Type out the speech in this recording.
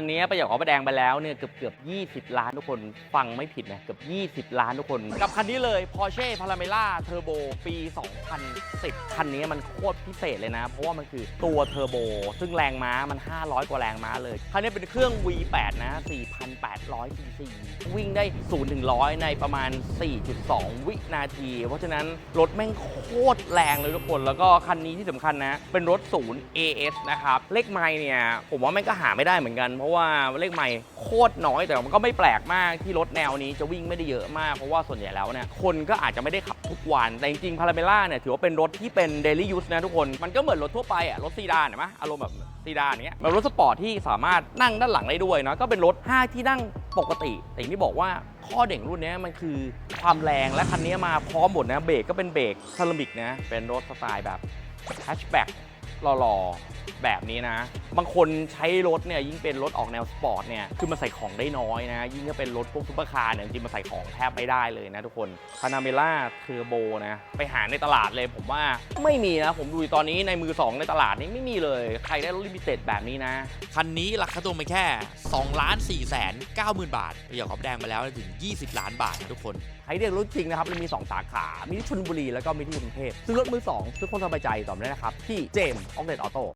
คันนี้ประหยัดขอประแดงไปแล้วเนี่ยเกือบเกือบ20 ล้านทุกคนฟังไม่ผิดนะเกือบ 20 ล้านทุกคน กับคันนี้เลย Porsche Panamera Turbo ปี 2010 คันนี้มันโคตรพิเศษเลยนะ เพราะว่ามันคือตัวเทอร์โบซึ่งแรงม้ามัน 500 กว่าแรงม้าเลย คันนี้เป็นเครื่อง V8 นะ 4,800 cc วิ่งได้ 0 ถึง 100 ในประมาณ 4.2 วินาที เพราะฉะนั้นรถแม่งโคตรแรงเลยทุกคน แล้วก็คันนี้ที่สำคัญนะ เป็นรถศูนย์ AS นะครับ เลขไมล์เนี่ย ผมว่าแม่งก็หาไม่ได้เหมือนกันเพราะว่าเลขไมล์โคตรน้อยแต่มันก็ไม่แปลกมากที่รถแนวนี้จะวิ่งไม่ได้เยอะมากเพราะว่าส่วนใหญ่แล้วเนี่ยคนก็อาจจะไม่ได้ขับทุกวัน แต่จริงๆพาราเมล่าเนี่ยถือว่าเป็นรถที่เป็น daily use นะทุกคน มันก็เหมือนรถทั่วไปอะรถซีดานเห็นไหมอารมณ์แบบซีดานอย่างเงี้ยแบบรถสปอร์ตที่สามารถนั่งด้านหลังได้ด้วยเนาะก็เป็นรถ 5 ที่นั่งปกติ แต่อย่างที่บอกว่าข้อเด่งรุ่นนี้มันคือความแรงและคันนี้มาพร้อมหมดนะเบรกก็เป็นเบรกเซรามิกนะเป็นรถสไตล์แบบแฮชแบ็กหล่อๆ แบบนี้นะ บางคนใช้รถเนี่ยยิ่งเป็นรถออกแนวสปอร์ตเนี่ยคือมันใส่ของได้น้อยนะ ยิ่งถ้าเป็นรถพวกซุปเปอร์คาร์เนี่ยจริงๆมันใส่ของแทบไม่ได้เลยนะทุกคนพานาเมล่าเทอร์โบนะไปหาในตลาดเลยผมว่าไม่มีนะ ผมดูตอนนี้ในมือ 2 ในตลาดนี้ไม่มีเลย ใครได้รถลิมิเต็ดแบบนี้นะ คันนี้ราคาตัวมันแค่2ล้าน4แสน9หมื่นบาทประหยัดของแดงมาแล้วถึง 20 ล้านบาทนะทุกคนใครเรียกรถจริงนะครับมันมี 2 สาขา มีที่ชลบุรีแล้วก็มีที่กรุงเทพซื้อรถมือ2ซื้อคนสบายใจต่อมได้นะครับ ที่เจมส์ออกเดตออโต้